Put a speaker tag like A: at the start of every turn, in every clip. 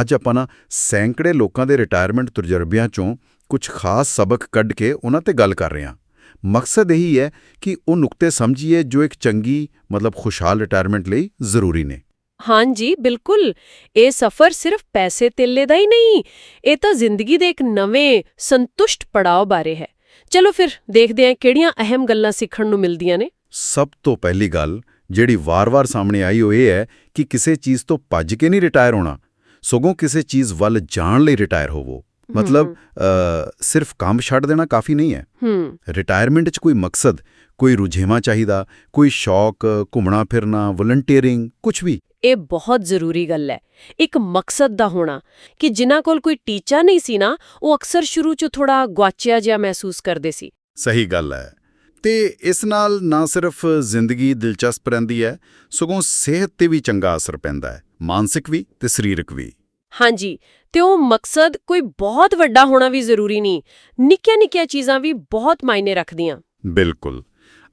A: ਅੱਜ ਆਪਾਂ ਨਾ ਸੈਂਕੜੇ ਲੋਕਾਂ ਦੇ ਰਿਟਾਇਰਮੈਂਟ ਤਜਰਬਿਆਂ ਚੋਂ ਕੁਝ ਖਾਸ ਸਬਕ ਕੱਢ ਕੇ ਉਹਨਾਂ ਤੇ ਗੱਲ ਕਰ ਰਹੇ ਹਾਂ। ਮਕਸਦ ਇਹੀ ਹੈ ਕਿ ਉਹ ਨੁਕਤੇ ਸਮਝੀਏ ਜੋ ਇੱਕ ਚੰਗੀ ਮਤਲਬ ਖੁਸ਼ਹਾਲ ਰਿਟਾਇਰਮੈਂਟ ਲਈ ਜ਼ਰੂਰੀ ਨੇ।
B: ਹਾਂਜੀ ਬਿਲਕੁਲ। ਇਹ ਸਫ਼ਰ ਸਿਰਫ ਪੈਸੇ ਤੇਲੇ ਦਾ ਹੀ ਨਹੀਂ ਇਹ ਤਾਂ ਜ਼ਿੰਦਗੀ ਦੇ ਇੱਕ ਨਵੇਂ ਸੰਤੁਸ਼ਟ ਪੜਾਅ ਬਾਰੇ ਹੈ। ਚਲੋ ਫਿਰ ਦੇਖਦੇ ਹਾਂ ਕਿਹੜੀਆਂ ਅਹਿਮ ਗੱਲਾਂ ਸਿੱਖਣ ਨੂੰ ਮਿਲਦੀਆਂ ਨੇ।
A: ਸਭ ਤੋਂ ਪਹਿਲੀ ਗੱਲ ਜਿਹੜੀ ਵਾਰ-ਵਾਰ ਸਾਹਮਣੇ ਆਈ ਉਹ ਇਹ ਹੈ ਕਿ ਕਿਸੇ ਚੀਜ਼ ਤੋਂ ਭੱਜ ਕੇ ਨਹੀਂ ਰਿਟਾਇਰ ਹੋਣਾ। ਸਗੋਂ ਕਿਸੇ ਚੀਜ਼ ਵੱਲ ਜਾਣ ਲਈ ਰਿਟਾਇਰ ਹੋਵੋ। ਮਤਲਬ ਸਿਰਫ ਕੰਮ ਛੱਡ ਦੇਣਾ ਕਾਫੀ ਨਹੀਂ ਹੈ। ਰਿਟਾਇਰਮੈਂਟ 'ਚ ਕੋਈ ਮਕਸਦ ਕੋਈ ਰੁਝੇਵਾਂ ਚਾਹੀਦਾ ਕੋਈ ਸ਼ੌਕ ਘੁੰਮਣਾ ਫਿਰਨਾ ਵਲੰਟੀਅਰਿੰਗ ਕੁਝ ਵੀ।
B: ਇਹ ਬਹੁਤ ਜ਼ਰੂਰੀ ਗੱਲ ਹੈ। ਇੱਕ ਮਕਸਦ ਦਾ ਹੋਣਾ ਕਿ ਜਿਨ੍ਹਾਂ ਕੋਲ ਕੋਈ ਟੀਚਾ ਨਹੀਂ ਸੀ ਨਾ ਉਹ ਅਕਸਰ ਸ਼ੁਰੂ 'ਚ ਥੋੜਾ ਗੁਆਚਿਆ ਜਿਹਾ ਮਹਿਸੂਸ ਕਰਦੇ ਸੀ।
A: ਸਹੀ ਗੱਲ ਹੈ। ਤੇ ਇਸ ਨਾਲ ਨਾ ਸਿਰਫ ਜ਼ਿੰਦਗੀ ਦਿਲਚਸਪ ਰਹਿੰਦੀ ਹੈ ਸਗੋਂ ਸਿਹਤ ਤੇ ਵੀ ਚੰਗਾ ਅਸਰ ਪੈਂਦਾ ਹੈ ਮਾਨਸਿਕ ਵੀ ਤੇ ਸਰੀਰਕ ਵੀ।
B: ਹਾਂਜੀ ਤੇ ਉਹ ਮਕਸਦ ਕੋਈ ਬਹੁਤ ਵੱਡਾ ਹੋਣਾ ਵੀ ਜ਼ਰੂਰੀ ਨਹੀਂ ਨਿੱਕੀਆਂ-ਨਿੱਕੀਆਂ ਚੀਜ਼ਾਂ ਵੀ ਬਹੁਤ ਮਾਇਨੇ ਰੱਖਦੀਆਂ।
A: ਬਿਲਕੁਲ।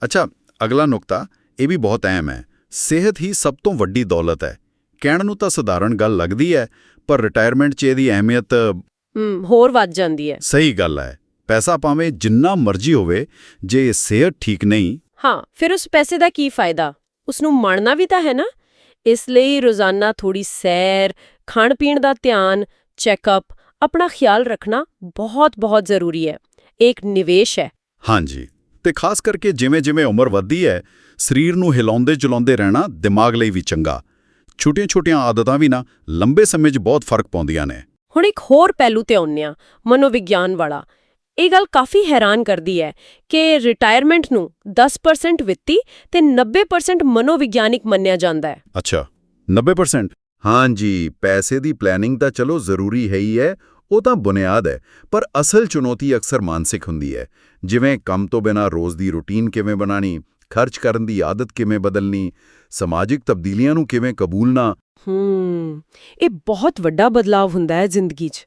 A: ਅੱਛਾ ਅਗਲਾ ਨੁਕਤਾ ਇਹ ਵੀ ਬਹੁਤ ਅਹਿਮ ਹੈ ਸਿਹਤ ਹੀ ਸਭ ਤੋਂ ਵੱਡੀ ਦੌਲਤ ਹੈ। ਕਹਿਣ ਨੂੰ ਤਾਂ ਸਧਾਰਨ ਗੱਲ ਲੱਗਦੀ ਹੈ ਪਰ ਰਿਟਾਇਰਮੈਂਟ 'ਚ ਇਹਦੀ ਅਹਿਮੀਅਤ
B: ਹੋਰ ਵੱਧ ਜਾਂਦੀ ਹੈ।
A: ਸਹੀ ਗੱਲ ਹੈ। ਪੈਸਾ ਭਾਵੇਂ ਜਿੰਨਾ ਮਰਜ਼ੀ ਹੋਵੇ ਜੇ ਸਿਹਤ ਠੀਕ ਨਹੀਂ।
B: ਹਾਂ ਫਿਰ ਉਸ ਪੈਸੇ ਦਾ ਕੀ ਫਾਇਦਾ? ਉਸ ਨੂੰ ਮੜਨਾ ਵੀ ਤਾਂ ਹੈ ਨਾ? ਇਸ ਲਈ ਰੋਜ਼ਾਨਾ ਥੋੜੀ ਸੈਰ ਖਾਣ ਪੀਣ ਦਾ ਧਿਆਨ ਚੈੱਕਅਪ ਆਪਣਾ ਖਿਆਲ ਰੱਖਣਾ ਬਹੁਤ ਬਹੁਤ ਜ਼ਰੂਰੀ ਹੈ। ਇੱਕ ਨਿਵੇਸ਼ ਹੈ।
A: ਹਾਂਜੀ ਤੇ ਖਾਸ ਕਰਕੇ ਜਿਵੇਂ-ਜਿਵੇਂ ਉਮਰ ਵੱਧਦੀ ਹੈ ਸਰੀਰ ਨੂੰ ਹਿਲਾਉਂਦੇ ਚਲਾਉਂਦੇ ਰਹਿਣਾ ਦਿਮਾਗ ਲਈ ਵੀ ਚੰਗਾ। ਛੋਟੀਆਂ-ਛੋਟੀਆਂ ਆਦਤਾਂ ਵੀ ਨਾ ਲੰਬੇ ਸਮੇਂ 'ਚ ਬਹੁਤ ਫ਼ਰਕ ਪਾਉਂਦੀਆਂ ਨੇ।
B: ਹੁਣ ਇੱਕ ਹੋਰ ਪਹਿਲੂ ਤੇ ਆਉਂਦੇ ਹਾਂ ਮਨੋਵਿਗਿਆਨ ਵਾਲਾ। ਇਹ ਗੱਲ ਕਾਫੀ ਹੈਰਾਨ ਕਰਦੀ ਹੈ ਕਿ ਰਿਟਾਇਰਮੈਂਟ ਨੂੰ 10% ਵਿੱਤੀ ਤੇ 90% ਮਨੋਵਿਗਿਆਨਿਕ ਮੰਨਿਆ ਜਾਂਦਾ ਹੈ।
A: ਅੱਛਾ 90% ਹਾਂਜੀ ਪੈਸੇ ਦੀ ਪਲੈਨਿੰਗ ਤਾਂ ਚਲੋ ਜ਼ਰੂਰੀ ਹੈ ਹੀ ਹੈ ਉਹ ਤਾਂ ਬੁਨਿਆਦ ਹੈ ਪਰ ਅਸਲ ਚੁਣੌਤੀ ਅਕਸਰ ਮਾਨਸਿਕ ਹੁੰਦੀ ਹੈ। ਜਿਵੇਂ ਕੰਮ ਤੋਂ ਬਿਨਾਂ ਰੋਜ਼ ਦੀ ਰੁਟੀਨ ਕਿਵੇਂ ਬਣਾਣੀ ਖਰਚ ਕਰਨ ਦੀ ਆਦਤ ਕਿਵੇਂ ਬਦਲਣੀ ਸਮਾਜਿਕ ਤਬਦੀਲੀਆਂ ਨੂੰ ਕਿਵੇਂ ਕਬੂਲਣਾ।
B: ਹੂੰ ਇਹ ਬਹੁਤ ਵੱਡਾ ਬਦਲਾਅ ਹੁੰਦਾ ਹੈ ਜ਼ਿੰਦਗੀ 'ਚ।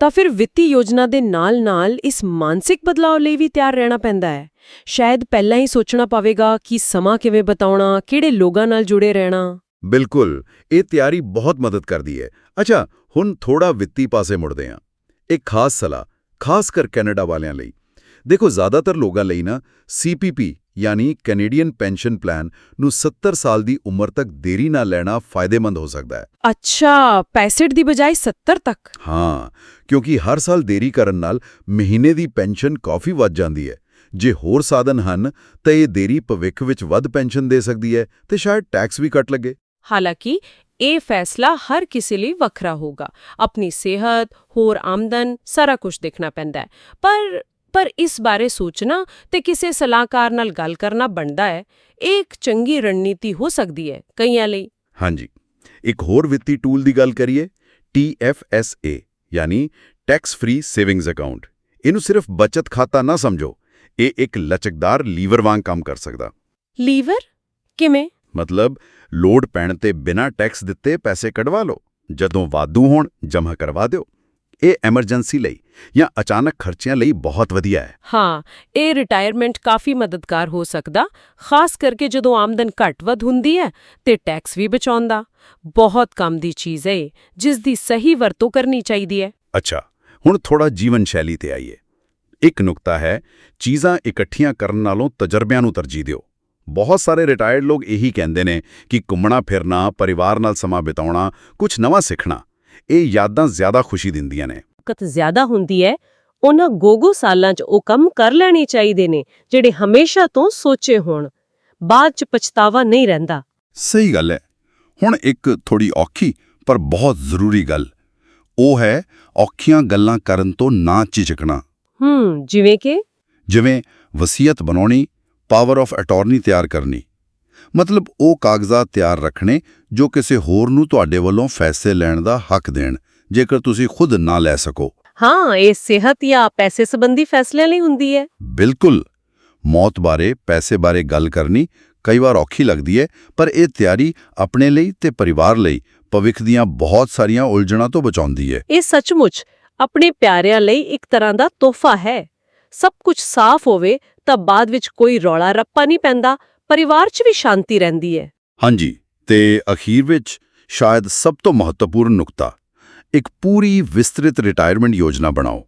B: ਤਾਂ ਫਿਰ ਵਿੱਤੀ ਯੋਜਨਾ ਦੇ ਨਾਲ-ਨਾਲ ਇਸ ਮਾਨਸਿਕ ਬਦਲਾਅ ਲਈ ਵੀ ਤਿਆਰ ਰਹਿਣਾ ਪੈਂਦਾ ਹੈ। ਸ਼ਾਇਦ ਪਹਿਲਾਂ ਹੀ ਸੋਚਣਾ ਪਵੇਗਾ ਕਿ ਸਮਾਂ ਕਿਵੇਂ ਬਤਾਉਣਾ, ਕਿਹੜੇ ਲੋਕਾਂ ਨਾਲ ਜੁੜੇ ਰਹਿਣਾ।
A: ਬਿਲਕੁਲ, ਇਹ ਤਿਆਰੀ ਬਹੁਤ ਮਦਦ ਕਰਦੀ ਹੈ। ਅੱਛਾ, ਹੁਣ ਥੋੜਾ ਵਿੱਤੀ ਪਾਸੇ ਮੁੜਦੇ ਹਾਂ। ਇੱਕ ਖਾਸ ਸਲਾਹ, ਖਾਸ ਕਰ ਕੈਨੇਡਾ ਵਾਲਿਆਂ ਲਈ। ਦੇਖੋ ਜ਼ਿਆਦਾਤਰ ਲੋਕਾਂ ਲਈ ਨਾ ਸੀਪੀਪੀ ਯਾਨੀ ਕੈਨੇਡੀਅਨ ਪੈਨਸ਼ਨ ਪਲਾਨ ਨੂੰ 70 ਸਾਲ ਦੀ ਉਮਰ ਤੱਕ ਦੇਰੀ ਨਾਲ ਲੈਣਾ ਫਾਇਦੇਮੰਦ ਹੋ ਸਕਦਾ ਹੈ।
B: ਅੱਛਾ 65 ਦੀ ਬਜਾਏ 70 ਤੱਕ?
A: ਹਾਂ ਕਿਉਂਕਿ ਹਰ ਸਾਲ ਦੇਰੀ ਕਰਨ ਨਾਲ ਮਹੀਨੇ ਦੀ ਪੈਨਸ਼ਨ ਕਾਫੀ ਵੱਧ ਜਾਂਦੀ ਹੈ। ਜੇ ਹੋਰ ਸਾਧਨ ਹਨ ਤਾਂ ਇਹ ਦੇਰੀ ਭਵਿੱਖ ਵਿੱਚ ਵੱਧ ਪੈਨਸ਼ਨ ਦੇ ਸਕਦੀ ਹੈ ਤੇ ਸ਼ਾਇਦ ਟੈਕਸ ਵੀ ਕੱਟ ਲੱਗੇ।
B: ਹਾਲਾਂਕਿ ਇਹ ਫੈਸਲਾ ਹਰ ਕਿਸੇ ਲਈ ਵੱਖਰਾ ਹੋਗਾ ਆਪਣੀ ਸਿਹਤ ਹੋਰ ਆਮਦਨ ਸਾਰਾ ਕੁਝ ਦੇਖਣਾ ਪੈਂਦਾ ਹੈ। ਪਰ ਪਰ ਇਸ ਬਾਰੇ ਸੋਚਣਾ ਤੇ ਕਿਸੇ ਸਲਾਹਕਾਰ ਨਾਲ ਗੱਲ ਕਰਨਾ ਬਣਦਾ ਹੈ। ਇਹ ਇੱਕ ਚੰਗੀ ਰਣਨੀਤੀ ਹੋ ਸਕਦੀ ਹੈ ਕਈਆਂ ਲਈ।
A: ਹਾਂਜੀ। ਇੱਕ ਹੋਰ ਵਿੱਤੀ ਟੂਲ ਦੀ ਗੱਲ ਕਰੀਏ TFSA ਯਾਨੀ ਟੈਕਸ ਫ੍ਰੀ ਸੇਵਿੰਗਸ ਅਕਾਊਂਟ। ਇਹਨੂੰ ਸਿਰਫ ਬਚਤ ਖਾਤਾ ਨਾ ਸਮਝੋ ਇਹ ਇੱਕ ਲਚਕਦਾਰ ਲੀਵਰ ਵਾਂਗ ਕੰਮ ਕਰ ਸਕਦਾ।
B: ਲੀਵਰ? ਕਿਵੇਂ?
A: ਮਤਲਬ ਲੋਡ ਪੈਣ ਤੇ ਬਿਨਾਂ ਟੈਕਸ ਦਿੱਤੇ ਪੈਸੇ ਕਢਵਾ ਲਓ ਜਦੋਂ ਵਾਧੂ ਹੋਣ ਜਮ੍ਹਾਂ ਕਰਵਾ ਦਿਓ। ਇਹ ਐਮਰਜੈਂਸੀ ਲਈ ਜਾਂ ਅਚਾਨਕ ਖਰਚਿਆਂ ਲਈ ਬਹੁਤ ਵਧੀਆ ਹੈ।
B: ਹਾਂ ਇਹ ਰਿਟਾਇਰਮੈਂਟ ਕਾਫੀ ਮਦਦਗਾਰ ਹੋ ਸਕਦਾ ਖਾਸ ਕਰਕੇ ਜਦੋਂ ਆਮਦਨ ਘੱਟ ਵੱਧ ਹੁੰਦੀ ਹੈ ਤੇ ਟੈਕਸ ਵੀ ਬਚਾਉਂਦਾ ਬਹੁਤ ਕੰਮ ਦੀ ਚੀਜ਼ ਹੈ ਜਿਸ ਦੀ ਸਹੀ ਵਰਤੋਂ ਕਰਨੀ ਚਾਹੀਦੀ ਹੈ।
A: ਅੱਛਾ ਹੁਣ ਥੋੜਾ ਜੀਵਨ ਸ਼ੈਲੀ ਤੇ ਆਈਏ। ਇੱਕ ਨੁਕਤਾ ਹੈ ਚੀਜ਼ਾਂ ਇਕੱਠੀਆਂ ਕਰਨ ਨਾਲੋਂ ਤਜਰਬਿਆਂ ਨੂੰ ਤਰਜੀਹ ਦਿਓ। ਬਹੁਤ ਸਾਰੇ ਰਿਟਾਇਰਡ ਲੋਕ ਇਹੀ ਕਹਿੰਦੇ ਨੇ ਕਿ ਘੁੰਮਣਾ ਫਿਰਨਾ ਪਰਿਵਾਰ ਨਾਲ ਸਮਾਂ ਬਿਤਾਉਣਾ ਕੁਝ ਨਵਾਂ ਸਿੱਖਣਾ ਇਹ ਯਾਦਾਂ ਜ਼ਿਆਦਾ ਖੁਸ਼ੀ ਦਿੰਦੀਆਂ ਨੇ।
B: ਦਿੱਕਤ ਜ਼ਿਆਦਾ ਹੁੰਦੀ ਹੈ ਉਹਨਾਂ ਗੋਗੋ ਸਾਲਾਂ 'ਚ ਉਹ ਕੰਮ ਕਰ ਲੈਣੇ ਚਾਹੀਦੇ ਨੇ ਜਿਹੜੇ ਹਮੇਸ਼ਾ ਤੋਂ ਸੋਚੇ ਹੋਣ। ਬਾਅਦ 'ਚ ਪਛਤਾਵਾ ਨਹੀਂ ਰਹਿੰਦਾ।
A: ਸਹੀ ਗੱਲ ਹੈ। ਹੁਣ ਇੱਕ ਥੋੜੀ ਔਖੀ ਪਰ ਬਹੁਤ ਜ਼ਰੂਰੀ ਗੱਲ। ਉਹ ਹੈ ਔਖੀਆਂ ਗੱਲਾਂ ਕਰਨ ਤੋਂ ਨਾ ਝਿਜਕਣਾ।
B: ਹੂੰ ਜਿਵੇਂ ਕਿ?
A: ਜਿਵੇਂ ਵਸੀਅਤ ਬਣਾਉਣੀ ਪਾਵਰ ਆਫ ਅਟਾਰਨੀ ਤਿਆਰ ਕਰਨੀ। ਮਤਲਬ ਉਹ ਕਾਗਜ਼ਾਤ ਤਿਆਰ ਰੱਖਣੇ ਜੋ ਕਿਸੇ ਹੋਰ ਨੂੰ ਤੁਹਾਡੇ ਵੱਲੋਂ ਫੈਸਲੇ ਲੈਣ ਦਾ ਹੱਕ ਦੇਣ ਜੇਕਰ ਤੁਸੀਂ ਖੁਦ ਨਾ ਲੈ ਸਕੋ।
B: ਹਾਂ ਇਹ ਸਿਹਤ ਜਾਂ ਪੈਸੇ ਸੰਬੰਧੀ ਫੈਸਲਿਆਂ ਲਈ ਹੁੰਦੀ ਹੈ।
A: ਬਿਲਕੁਲ। ਮੌਤ ਬਾਰੇ ਪੈਸੇ ਬਾਰੇ ਗੱਲ ਕਰਨੀ ਕਈ ਵਾਰ ਔਖੀ ਲੱਗਦੀ ਹੈ ਪਰ ਇਹ ਤਿਆਰੀ ਆਪਣੇ ਲਈ ਤੇ ਪਰਿਵਾਰ ਲਈ ਭਵਿੱਖ ਦੀਆਂ ਬਹੁਤ ਸਾਰੀਆਂ ਉਲਝਣਾਂ ਤੋਂ ਬਚਾਉਂਦੀ ਹੈ।
B: ਇਹ ਸੱਚਮੁੱਚ ਆਪਣੇ ਪਿਆਰਿਆਂ ਲਈ ਇੱਕ ਤਰ੍ਹਾਂ ਦਾ ਤੋਹਫਾ ਹੈ। ਸਭ ਕੁਝ ਸਾਫ਼ ਹੋਵੇ ਤਾਂ ਬਾਅਦ ਵਿੱਚ ਕੋਈ ਰੌਲਾ ਰੱਪਾ ਨਹੀਂ ਪੈਂਦਾ ਪਰਿਵਾਰ 'ਚ ਵੀ ਸ਼ਾਂਤੀ ਰਹਿੰਦੀ ਹੈ।
A: ਹਾਂਜੀ ਤੇ ਅਖੀਰ ਵਿੱਚ ਸ਼ਾਇਦ ਸਭ ਤੋਂ ਮਹੱਤਵਪੂਰਨ ਨੁਕਤਾ ਇੱਕ ਪੂਰੀ ਵਿਸਤ੍ਰਿਤ ਰਿਟਾਇਰਮੈਂਟ ਯੋਜਨਾ ਬਣਾਓ।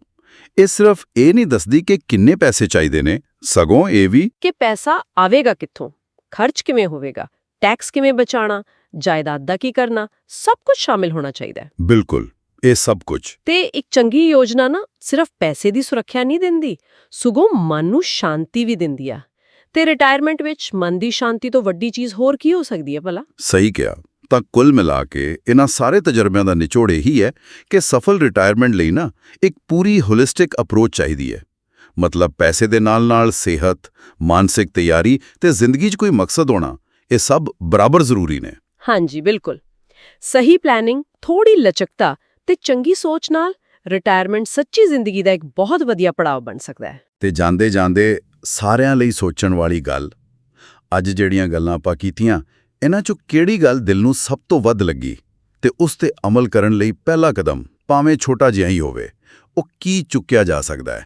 A: ਇਹ ਸਿਰਫ ਇਹ ਨਹੀਂ ਦੱਸਦੀ ਕਿ ਕਿੰਨੇ ਪੈਸੇ ਚਾਹੀਦੇ ਨੇ ਸਗੋਂ ਇਹ ਵੀ
B: ਕਿ ਪੈਸਾ ਆਵੇਗਾ ਕਿੱਥੋਂ? ਖਰਚ ਕਿਵੇਂ ਹੋਵੇਗਾ? ਟੈਕਸ ਕਿਵੇਂ ਬਚਾਉਣਾ? ਜਾਇਦਾਦ ਦਾ ਕੀ ਕਰਨਾ? ਸਭ ਕੁਝ ਸ਼ਾਮਿਲ ਹੋਣਾ ਚਾਹੀਦਾ ਹੈ।
A: ਬਿਲਕੁਲ ਇਹ ਸਭ ਕੁਝ।
B: ਤੇ ਇੱਕ ਚੰਗੀ ਯੋਜਨਾ ਨਾ ਸਿਰਫ ਪੈਸੇ ਦੀ ਸੁਰੱਖਿਆ ਨਹੀਂ ਦਿੰਦੀ ਸਗੋਂ ਮਨ ਨੂੰ ਸ਼ਾਂਤੀ ਵੀ ਦਿੰਦੀ ਆ। ਤੇ ਰਿਟਾਇਰਮੈਂਟ ਵਿੱਚ ਮਨ ਦੀ ਸ਼ਾਂਤੀ ਤੋਂ ਵੱਡੀ ਚੀਜ਼ ਹੋਰ ਕੀ ਹੋ ਸਕਦੀ ਹੈ ਭਲਾ?
A: ਸਹੀ ਕਿਹਾ। ਤਾਂ ਕੁੱਲ ਮਿਲਾ ਕੇ ਇਹਨਾਂ ਸਾਰੇ ਤਜਰਬਿਆਂ ਦਾ ਨਿਚੋੜ ਇਹੀ ਹੈ ਕਿ ਸਫਲ ਰਿਟਾਇਰਮੈਂਟ ਲਈ ਨਾ ਇੱਕ ਪੂਰੀ ਹੋਲਿਸਟਿਕ ਅਪਰੋਚ ਚਾਹੀਦੀ ਹੈ। ਮਤਲਬ ਪੈਸੇ ਦੇ ਨਾਲ-ਨਾਲ ਸਿਹਤ ਮਾਨਸਿਕ ਤਿਆਰੀ ਤੇ ਜ਼ਿੰਦਗੀ 'ਚ ਕੋਈ ਮਕਸਦ ਹੋਣਾ ਇਹ ਸਭ ਬਰਾਬਰ ਜ਼ਰੂਰੀ ਨੇ।
B: ਹਾਂਜੀ ਬਿਲਕੁਲ। ਸਹੀ ਪਲੈਨਿੰਗ ਥੋੜੀ ਲਚਕਤਾ ਤੇ ਚੰਗੀ ਸੋਚ ਨਾਲ ਰਿਟਾਇਰਮੈਂਟ ਸੱਚੀ ਜ਼ਿੰਦਗੀ ਦਾ ਇੱਕ ਬਹੁਤ ਵਧੀਆ ਪੜਾਅ ਬਣ ਸਕਦਾ ਹੈ।
A: ਤੇ ਜਾਂਦੇ ਜਾਂਦੇ ਸਾਰਿਆਂ ਲਈ ਸੋਚਣ ਵਾਲੀ ਗੱਲ, ਅੱਜ ਜਿਹੜੀਆਂ ਗੱਲਾਂ ਆਪਾਂ ਕੀਤੀਆਂ, ਇਹਨਾਂ 'ਚੋਂ ਕਿਹੜੀ ਗੱਲ ਦਿਲ ਨੂੰ ਸਭ ਤੋਂ ਵੱਧ ਲੱਗੀ ਤੇ ਉਸ ਤੇ ਅਮਲ ਕਰਨ ਲਈ ਪਹਿਲਾ ਕਦਮ ਭਾਵੇਂ ਛੋਟਾ ਜਿਹਾ ਹੀ ਹੋਵੇ, ਉਹ ਕੀ ਚੁੱਕਿਆ ਜਾ ਸਕਦਾ ਹੈ?